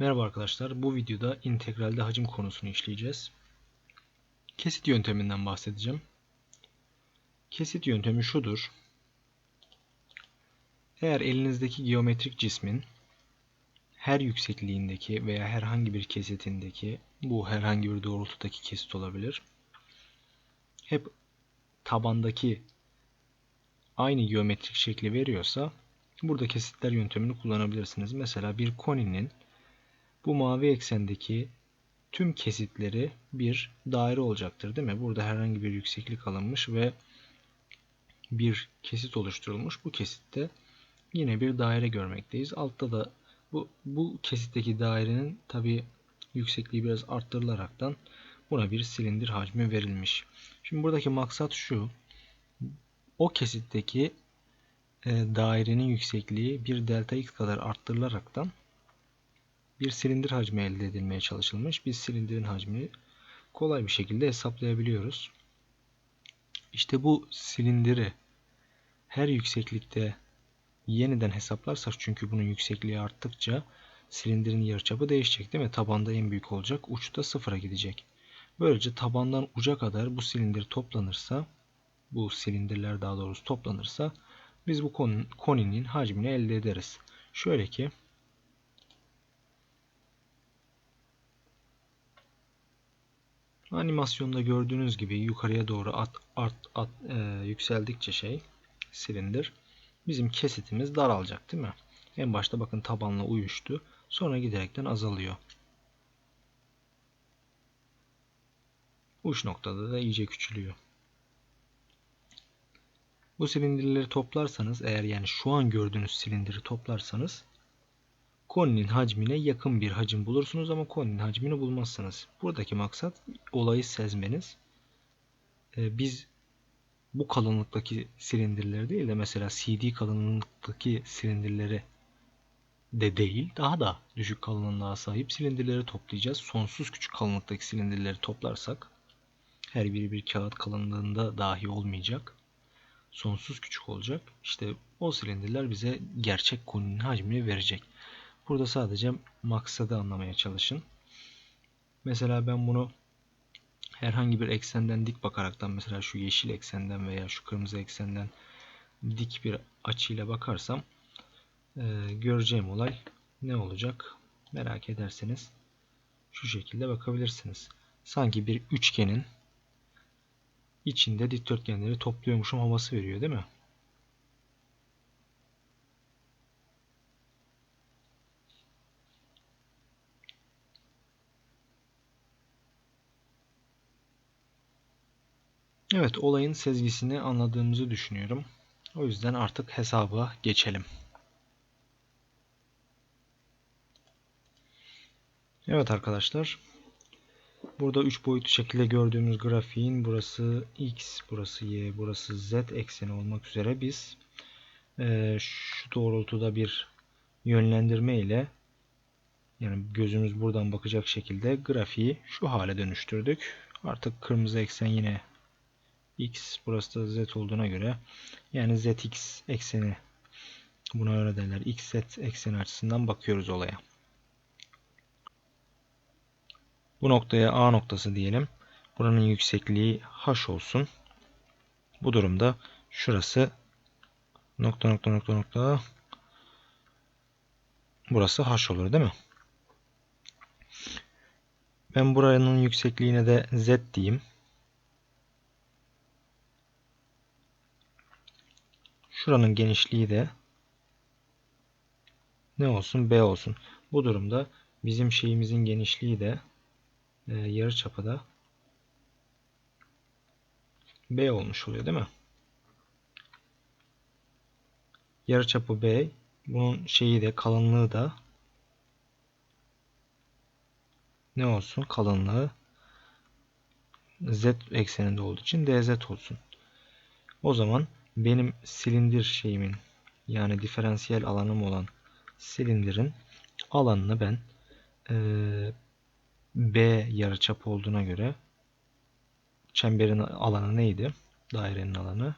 Merhaba arkadaşlar. Bu videoda integralde hacim konusunu işleyeceğiz. Kesit yönteminden bahsedeceğim. Kesit yöntemi şudur. Eğer elinizdeki geometrik cismin her yüksekliğindeki veya herhangi bir kesitindeki bu herhangi bir doğrultudaki kesit olabilir. Hep tabandaki aynı geometrik şekli veriyorsa burada kesitler yöntemini kullanabilirsiniz. Mesela bir koninin bu mavi eksendeki tüm kesitleri bir daire olacaktır değil mi? Burada herhangi bir yükseklik alınmış ve bir kesit oluşturulmuş. Bu kesitte yine bir daire görmekteyiz. Altta da bu, bu kesitteki dairenin tabi yüksekliği biraz arttırılaraktan buna bir silindir hacmi verilmiş. Şimdi buradaki maksat şu. O kesitteki e, dairenin yüksekliği bir delta x kadar arttırılaraktan bir silindir hacmi elde edilmeye çalışılmış. Biz silindirin hacmini kolay bir şekilde hesaplayabiliyoruz. İşte bu silindiri her yükseklikte yeniden hesaplarsak çünkü bunun yüksekliği arttıkça silindirin yarıçapı değişecek değil mi? Tabanda en büyük olacak, uçta sıfıra gidecek. Böylece tabandan uca kadar bu silindir toplanırsa, bu silindirler daha doğrusu toplanırsa biz bu koninin hacmini elde ederiz. Şöyle ki Animasyonda gördüğünüz gibi yukarıya doğru at, art, at, e, yükseldikçe şey silindir bizim kesitimiz daralacak değil mi? En başta bakın tabanla uyuştu. Sonra giderekten azalıyor. Uç noktada da iyice küçülüyor. Bu silindirleri toplarsanız eğer yani şu an gördüğünüz silindiri toplarsanız koninin hacmine yakın bir hacim bulursunuz ama koninin hacmini bulmazsınız. Buradaki maksat olayı sezmeniz. Ee, biz bu kalınlıktaki silindirleri değil de mesela CD kalınlıktaki silindirleri de değil daha da düşük kalınlığa sahip silindirleri toplayacağız. Sonsuz küçük kalınlıktaki silindirleri toplarsak her biri bir kağıt kalınlığında dahi olmayacak. Sonsuz küçük olacak. İşte o silindirler bize gerçek koninin hacmini verecek. Burada sadece maksadı anlamaya çalışın. Mesela ben bunu herhangi bir eksenden dik bakaraktan mesela şu yeşil eksenden veya şu kırmızı eksenden dik bir açıyla bakarsam e, göreceğim olay ne olacak merak ederseniz şu şekilde bakabilirsiniz. Sanki bir üçgenin içinde dikdörtgenleri topluyormuşum havası veriyor değil mi? Evet olayın sezgisini anladığımızı düşünüyorum. O yüzden artık hesaba geçelim. Evet arkadaşlar. Burada 3 boyutlu şekilde gördüğümüz grafiğin burası x, burası y, burası z ekseni olmak üzere biz e, şu doğrultuda bir yönlendirme ile yani gözümüz buradan bakacak şekilde grafiği şu hale dönüştürdük. Artık kırmızı eksen yine x burası da z olduğuna göre yani zx ekseni buna öyle derler. xz ekseni açısından bakıyoruz olaya. Bu noktaya A noktası diyelim. Buranın yüksekliği h olsun. Bu durumda şurası nokta nokta nokta nokta burası h olur değil mi? Ben buranın yüksekliğine de z diyeyim. Şuranın genişliği de ne olsun? B olsun. Bu durumda bizim şeyimizin genişliği de e, yarı çapı da B olmuş oluyor değil mi? Yarı çapı B. Bunun şeyi de kalınlığı da ne olsun? Kalınlığı Z ekseninde olduğu için DZ olsun. O zaman benim silindir şeyimin yani diferansiyel alanım olan silindirin alanını ben e, B yarıçap olduğuna göre çemberin alanı neydi? Dairenin alanı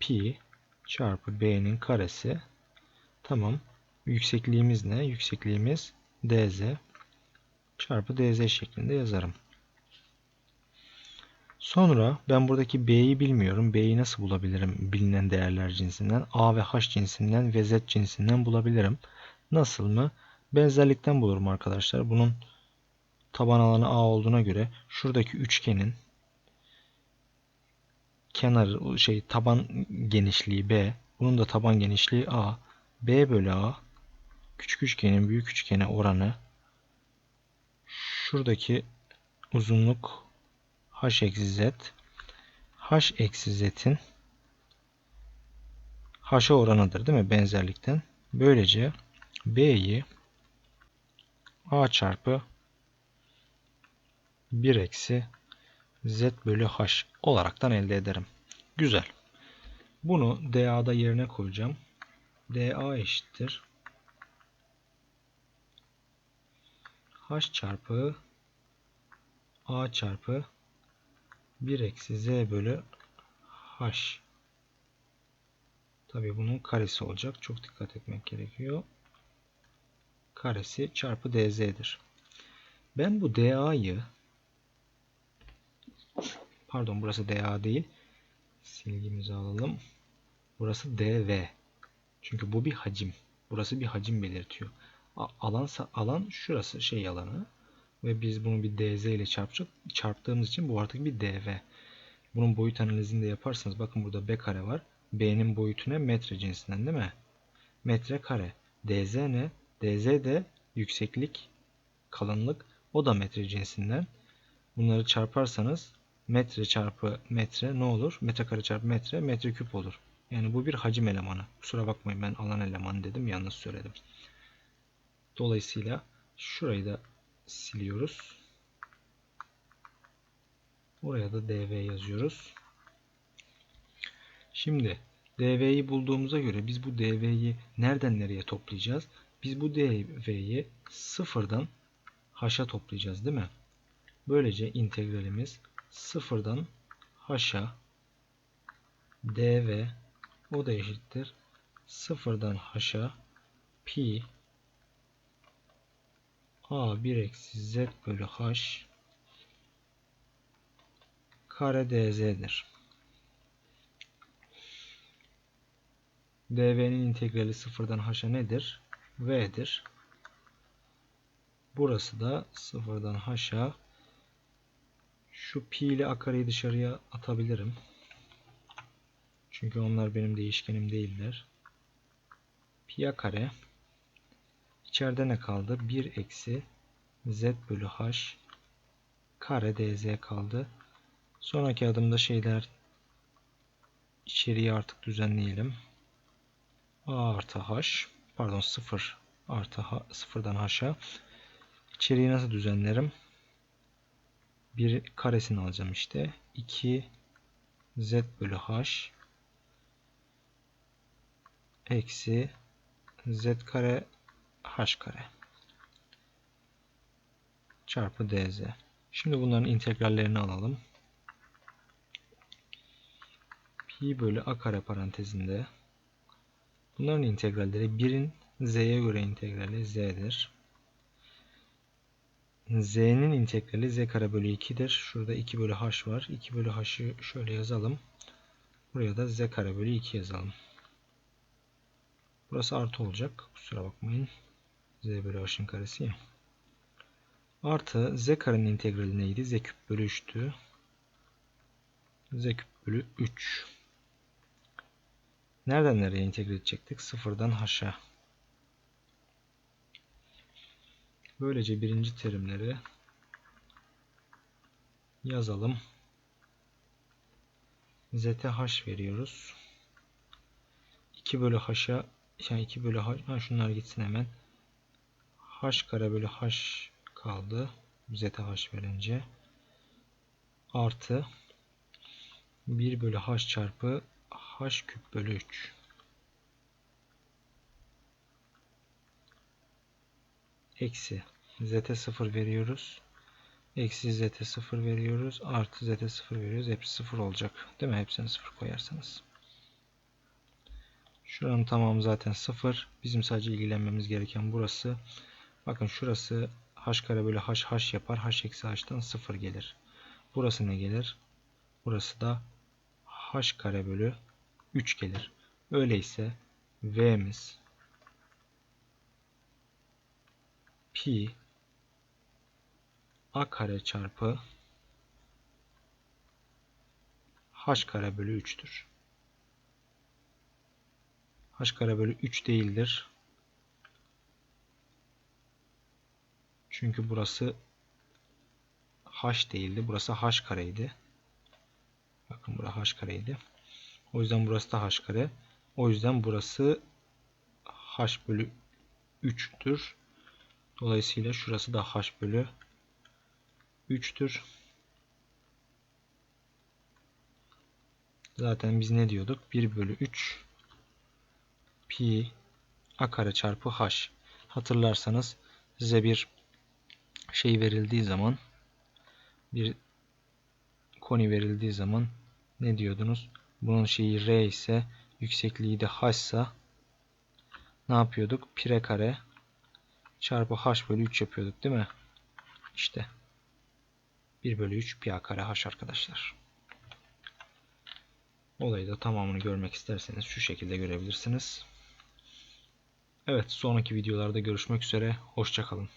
pi çarpı b'nin karesi tamam Yüksekliğimiz ne? Yüksekliğimiz dz çarpı dz şeklinde yazarım. Sonra ben buradaki b'yi bilmiyorum. b'yi nasıl bulabilirim bilinen değerler cinsinden? a ve h cinsinden ve z cinsinden bulabilirim. Nasıl mı? Benzerlikten bulurum arkadaşlar. Bunun taban alanı a olduğuna göre şuradaki üçgenin kenar şey taban genişliği b. Bunun da taban genişliği a. b bölü a küçük üçgenin büyük üçgene oranı şuradaki uzunluk h eksi z h eksi z'in h'a oranıdır değil mi benzerlikten. Böylece b'yi a çarpı 1 eksi z bölü h olaraktan elde ederim. Güzel. Bunu da'da yerine koyacağım. da eşittir h çarpı a çarpı 1 eksi z bölü h. Tabii bunun karesi olacak. Çok dikkat etmek gerekiyor. Karesi çarpı dz'dir. Ben bu da'yı pardon burası da değil. Silgimizi alalım. Burası dv. Çünkü bu bir hacim. Burası bir hacim belirtiyor. Alan alan şurası şey alanı ve biz bunu bir dz ile çarpacak, çarptığımız için bu artık bir dv. Bunun boyut analizini de yaparsanız bakın burada b kare var. b'nin boyutu ne? Metre cinsinden değil mi? Metre kare. dz ne? dz de yükseklik, kalınlık. O da metre cinsinden. Bunları çarparsanız metre çarpı metre ne olur? Metre kare çarpı metre, metre küp olur. Yani bu bir hacim elemanı. Kusura bakmayın ben alan elemanı dedim yanlış söyledim. Dolayısıyla şurayı da siliyoruz. Oraya da dv yazıyoruz. Şimdi dv'yi bulduğumuza göre biz bu dv'yi nereden nereye toplayacağız? Biz bu dv'yi sıfırdan h'a toplayacağız değil mi? Böylece integralimiz sıfırdan h'a dv o da eşittir sıfırdan h'a pi a 1 eksi z bölü h kare dz'dir. dv'nin integrali sıfırdan h'a nedir? v'dir. Burası da sıfırdan h'a şu pi ile a dışarıya atabilirim. Çünkü onlar benim değişkenim değiller. Pi a kare İçeride ne kaldı? 1 eksi z bölü h kare dz kaldı. Sonraki adımda şeyler içeriği artık düzenleyelim. a artı h pardon 0 artı h, 0'dan h'a içeriği nasıl düzenlerim? Bir karesini alacağım işte. 2 z bölü h eksi z kare h kare çarpı dz. Şimdi bunların integrallerini alalım. Pi bölü a kare parantezinde bunların integralleri 1'in z'ye göre integrali z'dir. z'nin integrali z kare bölü 2'dir. Şurada 2 bölü h var. 2 bölü h'ı şöyle yazalım. Buraya da z kare bölü 2 yazalım. Burası artı olacak. Kusura bakmayın z bölü h'ın karesi ya. Artı z karenin integrali neydi? z küp bölü 3'tü. z küp bölü 3. Nereden nereye integre edecektik? Sıfırdan h'a. Böylece birinci terimleri yazalım. ZH veriyoruz. 2 bölü h'a yani 2 bölü h, ha şunlar gitsin hemen h kare bölü h kaldı. Z'e h verince. Artı 1 bölü h çarpı h küp bölü 3. Eksi z'e 0 veriyoruz. Eksi z'e 0 veriyoruz. Artı z'e 0 veriyoruz. Hepsi 0 olacak. Değil mi? Hepsini 0 koyarsanız. Şuranın tamamı zaten 0. Bizim sadece ilgilenmemiz gereken burası. Bakın şurası h kare bölü h h yapar. h eksi h'tan 0 gelir. Burası ne gelir? Burası da h kare bölü 3 gelir. Öyleyse v'miz pi a kare çarpı h kare bölü 3'tür. h kare bölü 3 değildir. Çünkü burası h değildi. Burası h kareydi. Bakın burası h kareydi. O yüzden burası da h kare. O yüzden burası h bölü 3'tür. Dolayısıyla şurası da h bölü 3'tür. Zaten biz ne diyorduk? 1 bölü 3 pi a kare çarpı h. Hatırlarsanız size bir şey verildiği zaman bir koni verildiği zaman ne diyordunuz? Bunun şeyi r ise yüksekliği de h ise ne yapıyorduk? Pire kare çarpı h bölü 3 yapıyorduk değil mi? İşte 1 bölü 3 pi a kare h arkadaşlar. Olayı da tamamını görmek isterseniz şu şekilde görebilirsiniz. Evet sonraki videolarda görüşmek üzere. Hoşçakalın.